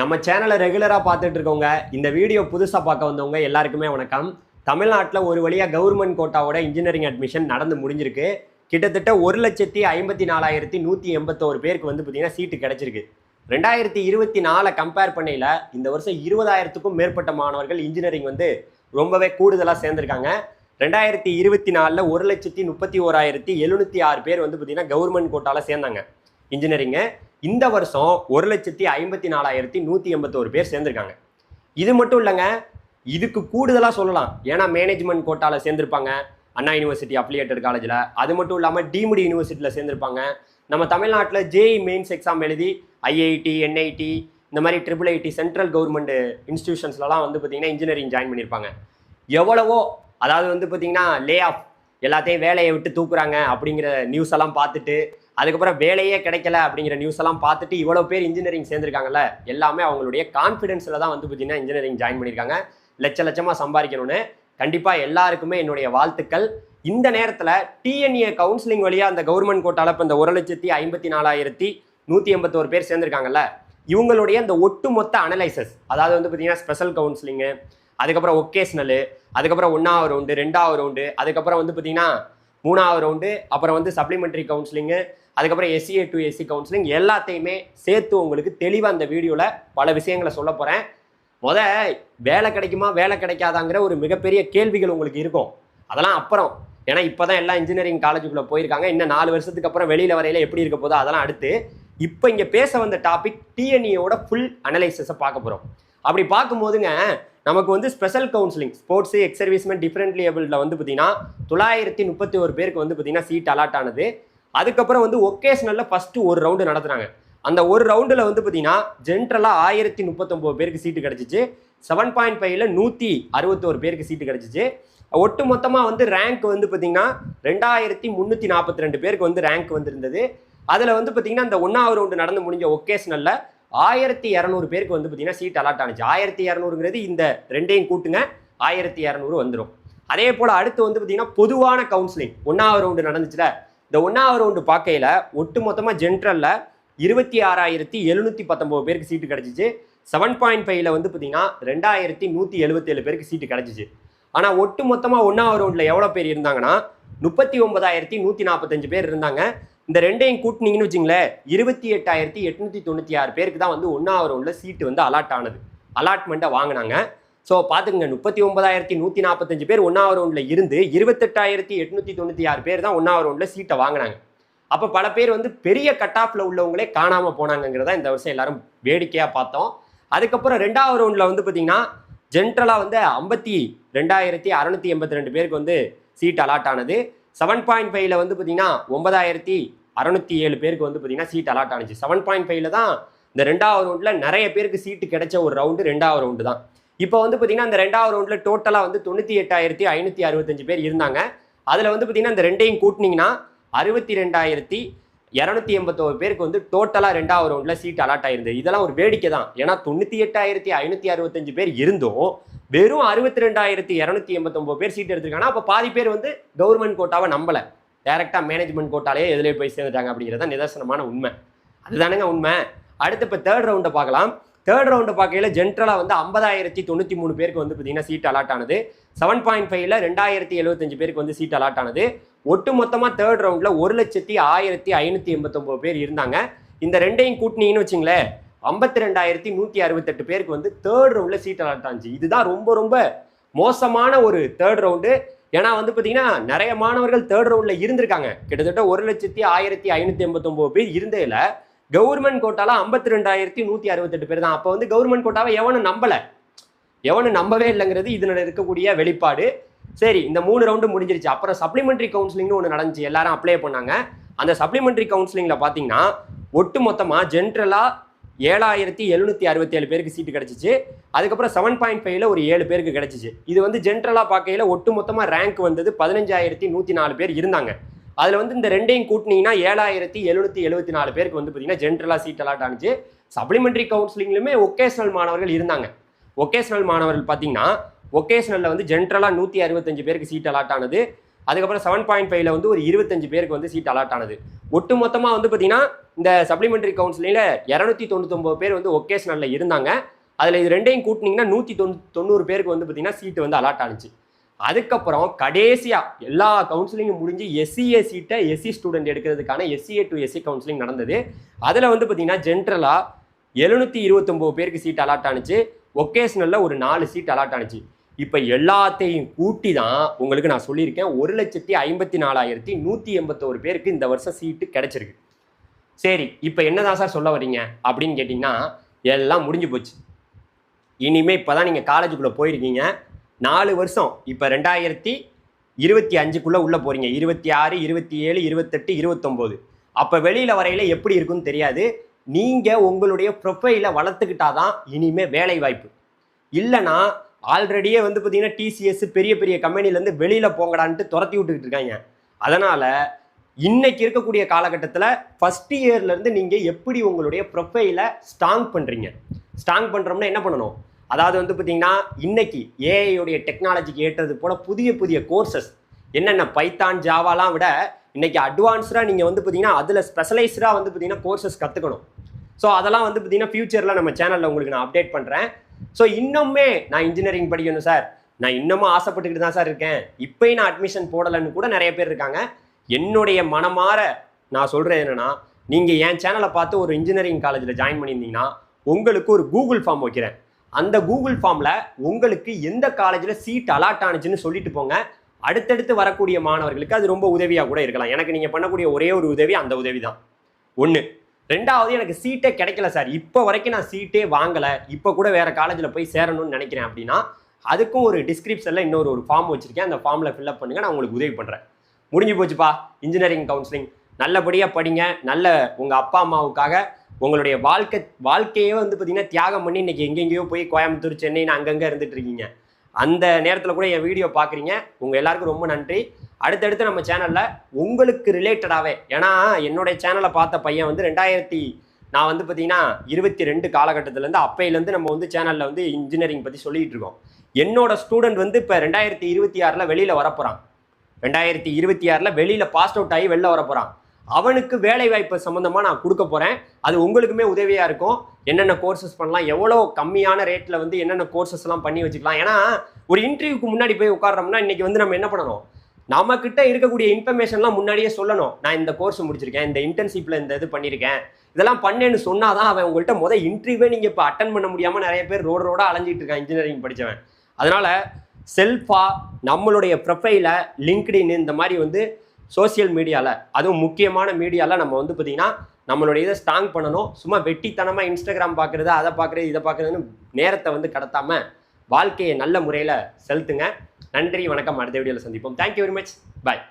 நம்ம சேனலை ரெகுலராக பார்த்துட்டு இருக்கவங்க இந்த வீடியோ புதுசாக பார்க்க வந்தவங்க எல்லாருக்குமே வணக்கம். தமிழ்நாட்டில் ஒரு வழியாக கவர்மெண்ட் கோட்டாவோட இன்ஜினியரிங் அட்மிஷன் நடந்து முடிஞ்சிருக்கு. கிட்டத்தட்ட ஒரு லட்சத்தி ஐம்பத்தி நாலாயிரத்தி நூற்றி எண்பத்தோரு பேருக்கு வந்து பார்த்தீங்கன்னா சீட்டு கிடச்சிருக்கு. ரெண்டாயிரத்தி இருபத்தி நாலை கம்பேர் பண்ணையில் இந்த வருஷம் இருபதாயிரத்துக்கும் மேற்பட்ட மாணவர்கள் இன்ஜினியரிங் வந்து ரொம்பவே கூடுதலாக சேர்ந்துருக்காங்க. ரெண்டாயிரத்தி இருபத்தி நாலில் ஒரு லட்சத்தி முப்பத்தி ஓராயிரத்தி எழுநூற்றி ஆறு பேர் வந்து பார்த்தீங்கன்னா கவர்மெண்ட் கோட்டாவில் சேர்ந்தாங்க. இன்ஜினியரிங்கு இந்த வருஷம் ஒரு லட்சத்தி ஐம்பத்தி நாலாயிரத்தி நூற்றி எண்பத்தோரு பேர் சேர்ந்துருக்காங்க. இது மட்டும் இல்லைங்க இதுக்கு கூடுதலாக சொல்லலாம். ஏன்னா மேனேஜ்மெண்ட் கோட்டாவில் சேர்ந்துருப்பாங்க. அண்ணா யூனிவர்சிட்டி அப்ளியேட்டட் காலேஜில் அது மட்டும் இல்லாமல் டீம்டு யூனிவர்சிட்டியில் சேர்ந்துருப்பாங்க. நம்ம தமிழ்நாட்டில் ஜேஇ மெயின்ஸ் எக்ஸாம் எழுதி ஐஐடி என்ஐடி இந்த மாதிரி ட்ரிபிள் ஐடி சென்ட்ரல் கவர்மெண்ட் இன்ஸ்டியூஷன்ஸ்லலாம் வந்து பார்த்தீங்கன்னா இன்ஜினியரிங் ஜாயின் பண்ணியிருப்பாங்க எவ்வளவோ அதாவது வந்து பார்த்தீங்கன்னா லே ஆஃப் எல்லாத்தையும் வேலையை விட்டு தூக்குறாங்க அப்படிங்கிற நியூஸ் எல்லாம் பார்த்துட்டு அதுக்கப்புறம் வேலையே கிடைக்கல அப்படிங்கிற நியூஸ் எல்லாம் பார்த்துட்டு இவ்வளோ பேர் இன்ஜினியரிங் சேர்ந்துருக்காங்கல்ல எல்லாமே அவங்களுடைய கான்ஃபிடென்ஸில் தான் வந்து பார்த்தீங்கன்னா இன்ஜினியரிங் ஜாயின் பண்ணியிருக்காங்க. லட்ச லட்சமாக சம்பாதிக்கணும்னு கண்டிப்பாக எல்லாருக்குமே என்னுடைய வாழ்த்துக்கள். இந்த நேரத்தில் டிஎன்ஏ கவுன்சிலிங் வழியாக அந்த கவர்மெண்ட் கோட்டால இப்போ இந்த ஒரு லட்சத்தி ஐம்பத்தி நாலாயிரத்தி நூற்றி எண்பத்தோரு பேர் சேர்ந்துருக்காங்கல்ல இவங்களுடைய இந்த ஒட்டுமொத்த அனலைசஸ் அதாவது வந்து பார்த்தீங்கன்னா ஸ்பெஷல் கவுன்சிலிங்கு அதுக்கப்புறம் ஒகேஷ்னலு அதுக்கப்புறம் ஒன்றாவது ரவுண்டு ரெண்டாவது ரவுண்டு அதுக்கப்புறம் வந்து பார்த்தீங்கன்னா மூணாவது ரவுண்டு அப்புறம் வந்து சப்ளிமெண்ட்ரி கவுன்சிலிங்கு அதுக்கப்புறம் எஸ்சிஏ டு எஸ்சி கவுன்சிலிங் எல்லாத்தையுமே சேர்த்து உங்களுக்கு தெளிவாக அந்த வீடியோவில் பல விஷயங்களை சொல்ல போகிறேன் முத வேலை கிடைக்குமா வேலை கிடைக்காதாங்கிற ஒரு மிகப்பெரிய கேள்விகள் உங்களுக்கு இருக்கும். அதெல்லாம் அப்புறம். ஏன்னா இப்போ தான் எல்லாம் இன்ஜினியரிங் காலேஜுக்குள்ளே போயிருக்காங்க. இன்னும் நாலு வருஷத்துக்கு அப்புறம் வெளியில் வரையில எப்படி இருக்க போதோ அதெல்லாம் அடுத்து இப்போ இங்கே பேச வந்த டாபிக் டிஎன்இயோட ஃபுல் அனலைசிஸை பார்க்க போகிறோம் அப்படி பார்க்கும்போதுங்க நமக்கு வந்து special counselling sports ex servicemen different லேபிளில் வந்து பார்த்தீங்கன்னா தொள்ளாயிரத்தி முப்பத்தி ஒரு பேருக்கு வந்து பார்த்தீங்கன்னா சீட் அலாட் ஆனது. அதுக்கப்புறம் வந்து ஒகேஷனலில் ஃபஸ்ட்டு ஒரு ரவுண்டு நடத்துனாங்க. அந்த ஒரு ரவுண்டில் வந்து பார்த்தீங்கன்னா ஜென்ரலாக ஆயிரத்தி முப்பத்தொம்போது பேருக்கு சீட்டு கிடச்சிச்சு. செவன் பாயிண்ட் ஃபைவ்ல நூற்றி அறுபத்தோரு பேருக்கு சீட்டு கிடச்சிச்சு. ஒட்டு மொத்தமாக வந்து ரேங்க் வந்து பார்த்தீங்கன்னா ரெண்டாயிரத்தி முந்நூற்றி நாற்பத்தி ரெண்டு பேருக்கு வந்து ரேங்க் வந்திருந்தது. அதில் வந்து பார்த்தீங்கன்னா இந்த ஒன்றாவது ரவுண்டு நடந்து முடிஞ்ச ஒகேஷனலில் ஆயிரத்தி இரநூறு பேருக்கு வந்து பார்த்தீங்கன்னா சீட் அலாட் ஆனிச்சு. ஆயிரத்தி இரநூறுங்கிறது இந்த ரெண்டையும் கூட்டுங்க ஆயிரத்தி இரநூறு வந்துடும் அதே போல் அடுத்து வந்து பார்த்தீங்கன்னா பொதுவான கவுன்சிலிங் ஒன்றாவது ரவுண்டு நடந்துச்சுல இந்த ஒன்றாவது ரவுண்டு பார்க்கையில் ஒட்டு மொத்தமாக ஜென்ரலில் இருபத்தி ஆறாயிரத்தி எழுநூற்றி பத்தொம்போது பேருக்கு சீட்டு கிடச்சிச்சு. செவன் பாயிண்ட் ஃபைவ்ல வந்து பார்த்தீங்கன்னா ரெண்டாயிரத்தி நூற்றி எழுபத்தேழு பேருக்கு சீட்டு கிடச்சிச்சு. ஆனால் ஒட்டு மொத்தமாக ஒன்றாவது ரவுண்டில் எவ்வளோ பேர் இருந்தாங்கன்னா முப்பத்தி ஒன்பதாயிரத்தி நூற்றி நாற்பத்தஞ்சு பேர் இருந்தாங்க. இந்த ரெண்டையும் கூட்டினீங்கன்னு வச்சிங்களேன் இருபத்தி எட்டாயிரத்தி எட்நூற்றி தொண்ணூற்றி ஆறு பேருக்கு தான் வந்து ஒன்றாவது ரவுண்டில் சீட்டு வந்து அலாட் ஆனது. அலாட்மெண்ட்டை வாங்கினாங்க. ஸோ பார்த்துக்கங்க. முப்பத்தி ஒன்பதாயிரத்தி நூற்றி நாற்பத்தஞ்சு பேர் ஒன்றாவது ரவுண்டில் இருந்து இருபத்தெட்டாயிரத்தி எட்நூற்றி தொண்ணூற்றி ஆறு பேர் தான் ஒன்றாவது ரவுண்டில் சீட்டை வாங்கினாங்க. அப்போ பல பேர் வந்து பெரிய கட் ஆஃபில் உள்ளவங்களே காணாமல் போனாங்கிறதா இந்த வருஷம் எல்லாரும் வேடிக்கையாக பார்த்தோம். அதுக்கப்புறம் ரெண்டாவது ரவுண்டில் வந்து பார்த்தீங்கன்னா ஜென்ரலாக வந்து ஐம்பத்தி ரெண்டாயிரத்தி அறநூற்றி எண்பத்தி ரெண்டு பேருக்கு வந்து சீட் அலாட் ஆனது. செவன் பாயிண்ட் ஃபைவ்ல வந்து பார்த்தீங்கன்னா ஒன்பதாயிரத்தி அறநூற்றி ஏழு பேருக்கு வந்து பார்த்தீங்கன்னா சீட் அலாட் ஆனிச்சு. செவன் பாயிண்ட் ஃபைவ்ல தான் இந்த ரெண்டாவது ரவுண்டில் நிறைய பேருக்கு சீட்டு கிடைச்ச ஒரு ரவுண்டு ரெண்டாவது ரவுண்டு தான். இப்போ வந்து பார்த்தீங்கன்னா அந்த ரெண்டாவது ரவுண்டில் டோட்டலாக வந்து தொண்ணூற்றி எட்டாயிரத்தி ஐநூற்றி அறுபத்தஞ்சு பேர் இருந்தாங்க. அதில் வந்து பார்த்தீங்கன்னா அந்த ரெண்டையும் கூட்டினீங்கன்னா அறுபத்தி ரெண்டாயிரத்தி இரநூத்தி எண்பத்தோரு பேருக்கு வந்து டோட்டலாக ரெண்டாவது ரவுண்டில் சீட் அலாட் ஆயிருந்தது. இதெல்லாம் ஒரு வேடிக்கை தான். ஏன்னா தொண்ணூற்றி எட்டாயிரத்தி ஐநூற்றி அறுபத்தஞ்சு பேர் இருந்தும் வெறும் அறுபத்தி ரெண்டாயிரத்தி இரநூத்தி எண்பத்தொம்போது பேர் சீட் எடுத்திருக்காங்கன்னா அப்போ பாதி பேர் வந்து கவர்மெண்ட் கோட்டாவை நம்பலை. டேரெக்டாக மேனேஜ்மெண்ட் கோட்டாலே எதிலே போய் சேர்ந்துட்டாங்க அப்படிங்கிறது தான் நிதர்சனமான உண்மை. அதுதானுங்க உண்மை. அடுத்து இப்போ தேர்ட் ரவுண்டை பார்க்கலாம். தேர்ட் ரவுண்டு பார்க்கையில் ஜென்ரலாக வந்து ஐம்பதாயிரத்தி தொண்ணூற்றி மூணு பேருக்கு வந்து பார்த்தீங்கன்னா சீட் அலாட் ஆனது. செவன் பாயிண்ட் ஃபைவ்ல ரெண்டாயிரத்தி எழுபத்தஞ்சு பேருக்கு வந்து சீட் அலாட் ஆனது. ஒட்டு மொத்தமாக தேர்ட் ரவுண்டில் ஒரு லட்சத்தி ஆயிரத்தி ஐநூற்றி எண்பத்தொம்போது பேர் இருந்தாங்க. இந்த ரெண்டையும் கூட்டினீங்கன்னு வச்சுங்களேன் ஐம்பத்தி ரெண்டாயிரத்தி நூற்றி அறுபத்தெட்டு பேருக்கு வந்து தேர்ட் ரவுண்டில் சீட் அலாட் ஆச்சு இதுதான் ரொம்ப ரொம்ப மோசமான ஒரு தேர்ட் ரவுண்டு ஏன்னா வந்து பார்த்தீங்கன்னா நிறைய மாணவர்கள் தேர்ட் ரவுண்டில் இருந்திருக்காங்க. கிட்டத்தட்ட ஒரு லட்சத்தி ஆயிரத்தி ஐநூற்றி எண்பத்தொம்போது பேர் இருந்ததில் கவர்மெண்ட் கோட்டால ஐம்பத்தி ரெண்டாயிரத்தி நூற்றி அறுபத்தெட்டு பேர் தான். அப்போ வந்து கவர்மெண்ட் கோட்டாவை எவனும் நம்பலை. எவனும் நம்பவே இல்லைங்கிறது இதில் இருக்கக்கூடிய வெளிப்பாடு. சரி இந்த மூணு ரவுண்டு முடிஞ்சிருச்சு. அப்புறம் சப்ளிமெண்ட்ரி கவுன்சிலிங்னு ஒன்று நடந்துச்சு. எல்லாரும் அப்ளை பண்ணாங்க. அந்த சப்ளிமெண்ட்ரி கவுன்சிலிங்கில் பார்த்தீங்கன்னா ஒட்டு மொத்தமாக ஜென்ரலாக ஏழாயிரத்தி எழுநூற்றி அறுபத்தி ஏழு பேருக்கு சீட்டு கிடச்சிச்சு. அதுக்கப்புறம் செவன் பாயிண்ட் ஃபைவ்ல ஒரு ஏழு பேருக்கு கிடச்சிச்சு. இது வந்து ஜென்ரலாக பார்க்கையில் ஒட்டு மொத்தமாக ரேங்க் வந்தது பதினஞ்சாயிரத்தி நூற்றி நாலு பேர் இருந்தாங்க. அதில் வந்து இந்த ரெண்டையும் கூட்டினீங்கன்னா ஏழாயிரத்தி எழுநூற்றி எழுபத்தி நாலு பேருக்கு வந்து பார்த்தீங்கன்னா ஜென்ரலாக சீட் அலாட் ஆனிச்சு. சப்ளிமெண்ட்ரி கவுன்சிலிங்லையுமே ஒகேஷனல் மாணவர்கள் இருந்தாங்க. ஒகேஷனல் மாணவர்கள் பார்த்தீங்கன்னா ஒகேஷனலில் வந்து ஜென்ரலாக நூற்றி அறுபத்தஞ்சு பேருக்கு சீட் அலாட் ஆனது. அதுக்கப்புறம் செவன் பாயிண்ட் ஃபைவ்ல வந்து ஒரு இருபத்தஞ்சு பேருக்கு வந்து சீட் அலாட் ஆனது. ஒட்டு மொத்தமாக வந்து பார்த்தீங்கன்னா இந்த சப்ளிமெண்ட்ரி கவுன்சிலிங்கில் இரநூத்தி தொண்ணூத்தொம்பது பேர் வந்து ஒகேஷனலில் இருந்தாங்க. அதில் இது ரெண்டையும் கூட்டினீங்கன்னா நூற்றி தொண்ணூ தொண்ணூறு பேருக்கு வந்து பார்த்தீங்கன்னா சீட்டு வந்து அலாட் ஆனிச்சு. அதுக்கப்புறம் கடைசியாக எல்லா கவுன்சிலிங்கும் முடிஞ்சு எஸ்சிஏ சீட்டை எஸ்சி ஸ்டூடெண்ட் எடுக்கிறதுக்கான எஸ்சிஏ டு எஸ்சி கவுன்சிலிங் நடந்தது. அதில் வந்து பார்த்தீங்கன்னா ஜென்ரலாக எழுநூற்றி இருபத்தொம்போது பேருக்கு சீட் அலாட் ஆனிச்சு. ஒகேஷ்னலில் ஒரு நாலு சீட் அலாட் ஆனிச்சு. இப்போ எல்லாத்தையும் கூட்டி தான் உங்களுக்கு நான் சொல்லியிருக்கேன். ஒரு லட்சத்தி ஐம்பத்தி நாலாயிரத்தி நூற்றி எண்பத்தோரு பேருக்கு இந்த வருஷம் சீட்டு கிடச்சிருக்கு. சரி இப்போ என்னதான் சார் சொல்ல வர்றீங்க? அப்படின்னு கேட்டிங்கன்னா எல்லாம் முடிஞ்சு போச்சு. இனிமேல் இப்போ தான் நீங்கள் காலேஜுக்குள்ளே போயிருக்கீங்க. நாலு வருஷம். இப்போ ரெண்டாயிரத்தி இருபத்தி அஞ்சுக்குள்ளே உள்ளே போகிறீங்க இருபத்தி ஆறு இருபத்தி ஏழு இருபத்தெட்டு இருபத்தொம்போது. அப்போ வெளியில் வரையில எப்படி இருக்குன்னு தெரியாது. நீங்கள் உங்களுடைய ப்ரொஃபைலை வளர்த்துக்கிட்டா தான் இனிமேல் வேலை வாய்ப்பு இல்லைனா ஆல்ரெடியே வந்து பார்த்தீங்கன்னா டிசிஎஸ் பெரிய பெரிய கம்பெனிலேருந்து வெளியில் போங்கடான்ட்டு துரத்தி விட்டுக்கிட்டு இருக்காங்க. அதனால் இன்னைக்கு இருக்கக்கூடிய காலகட்டத்தில் ஃபஸ்ட் இயர்லேருந்து நீங்கள் எப்படி உங்களுடைய ப்ரொஃபைலை ஸ்ட்ராங் பண்ணுறீங்க ஸ்ட்ராங் பண்ணுறோம்னா என்ன பண்ணணும்? அதாவது வந்து பார்த்தீங்கன்னா இன்னைக்கு ஏஐயோடைய டெக்னாலஜிக்கு ஏற்றது போல புதிய புதிய கோர்சஸ் என்னென்ன? பைத்தான் ஜாவாலாம் விட இன்னைக்கு அட்வான்ஸ்டாக நீங்கள் வந்து பார்த்தீங்கன்னா அதில் ஸ்பெஷலைஸ்டாக வந்து பார்த்தீங்கன்னா கோர்சஸ் கற்றுக்கணும் ஸோ அதெல்லாம் வந்து பார்த்தீங்கன்னா ஃபியூச்சரில் நம்ம சேனலில் உங்களுக்கு நான் அப்டேட் பண்ணுறேன் ஸோ இன்னுமே நான் இன்ஜினியரிங் படிக்கணும் சார் நான் இன்னமும் ஆசைப்பட்டுக்கிட்டு தான் சார் இருக்கேன். இப்போயும் நான் அட்மிஷன் போடலைன்னு கூட நிறைய பேர் இருக்காங்க. என்னுடைய மனமாற நான் சொல்கிறது என்னென்னா நீங்கள் என் சேனலை பார்த்து ஒரு இன்ஜினியரிங் காலேஜில் ஜாயின் பண்ணியிருந்தீங்கன்னா உங்களுக்கு ஒரு கூகுள் ஃபார்ம் வைக்கிறேன். அந்த கூகுள் ஃபார்மில் உங்களுக்கு எந்த காலேஜில் சீட் அலாட் ஆனுச்சுன்னு சொல்லிட்டு போங்க. அடுத்தடுத்து வரக்கூடிய மாணவர்களுக்கு அது ரொம்ப உதவியாக கூட இருக்கலாம். எனக்கு நீங்கள் பண்ணக்கூடிய ஒரே ஒரு உதவி அந்த உதவி தான். ஒன்று ரெண்டாவது எனக்கு சீட்டே கிடைக்கல சார் இப்போ வரைக்கும் நான் சீட்டே வாங்கலை. இப்போ கூட வேறு காலேஜில் போய் சேரணும்னு நினைக்கிறேன் அப்படின்னா அதுக்கும் ஒரு டிஸ்கிரிப்ஷனில் இன்னொரு ஒரு ஃபார்ம் வச்சுருக்கேன். அந்த ஃபார்மில் ஃபில்அப் பண்ணுங்கள் நான் உங்களுக்கு உதவி பண்ணுறேன் முடிஞ்சு போச்சுப்பா. இன்ஜினியரிங் கவுன்சிலிங் நல்லபடியாக படிங்க. நல்ல உங்கள் அப்பா அம்மாவுக்காக உங்களுடைய வாழ்க்கை வாழ்க்கையே வந்து பார்த்தீங்கன்னா தியாகம் பண்ணி இன்னைக்கு எங்கெங்கேயோ போய் கோயம்புத்தூர் சென்னைன்னு அங்கங்கே இருந்துட்டு இருக்கீங்க. அந்த நேரத்தில் கூட என் வீடியோ பார்க்குறீங்க உங்கள் எல்லாருக்கும் ரொம்ப நன்றி. அடுத்தடுத்து நம்ம சேனலில் உங்களுக்கு ரிலேட்டடாகவே ஏன்னா என்னுடைய சேனலை பார்த்த பையன் வந்து ரெண்டாயிரத்தி நான் வந்து பார்த்தீங்கன்னா இருபத்தி ரெண்டு காலகட்டத்திலேருந்து அப்பையிலேருந்து நம்ம வந்து சேனலில் வந்து இன்ஜினியரிங் பற்றி சொல்லிட்டு இருக்கோம். என்னோட ஸ்டூடெண்ட் வந்து இப்போ ரெண்டாயிரத்தி இருபத்தி ஆறில் வெளியில் வரப்போகிறான் ரெண்டாயிரத்தி இருபத்தி ஆறில் வெளியில் பாஸ் அவுட் ஆகி வெளில வரப்போகிறான் அவனுக்கு வேலை வாய்ப்பு சம்மந்தமாக நான் கொடுக்க போகிறேன் அது உங்களுக்குமே உதவியாக இருக்கும். என்னென்ன கோர்சஸ் பண்ணலாம் எவ்வளோ கம்மியான ரேட்டில் வந்து என்னென்ன கோர்சஸ்லாம் பண்ணி வச்சுக்கலாம். ஏன்னா ஒரு இன்டர்வியூக்கு முன்னாடி போய் உட்கார்றோம்னா இன்றைக்கி வந்து நம்ம என்ன பண்ணணும்? நம்மக்கிட்ட இருக்கக்கூடிய இன்ஃபர்மேஷன்லாம் முன்னாடியே சொல்லணும். நான் இந்த கோர்ஸ் முடிச்சிருக்கேன் இந்த இன்டர்ன்ஷிப்பில் இந்த இது பண்ணியிருக்கேன் இதெல்லாம் பண்ணேன்னு சொன்னால் தான் அவன் உங்கள்கிட்ட முதல் இன்டர்வியூவே நீங்கள் இப்போ அட்டன் பண்ண முடியாமல் நிறைய பேர் ரோடு ரோடாக அலைஞ்சிட்டு இருக்கான் இன்ஜினியரிங் படித்தவன் அதனால் செல்ஃபாக நம்மளுடைய ப்ரொஃபைலை லிங்க்டின் இந்த மாதிரி வந்து சோஷியல் மீடியாவில் அதுவும் முக்கியமான மீடியாவில் நம்ம வந்து பார்த்திங்கன்னா நம்மளுடைய இதை ஸ்ட்ராங் பண்ணணும். சும்மா வெட்டித்தனமாக இன்ஸ்டாகிராம் பார்க்குறது அதை பார்க்குறது இதை பார்க்குறதுன்னு நேரத்தை வந்து கடத்தாமல் வாழ்க்கையை நல்ல முறையில் செலுத்துங்க. நன்றி வணக்கம். அடுத்த வீடியோவில் சந்திப்போம். Thank you very much bye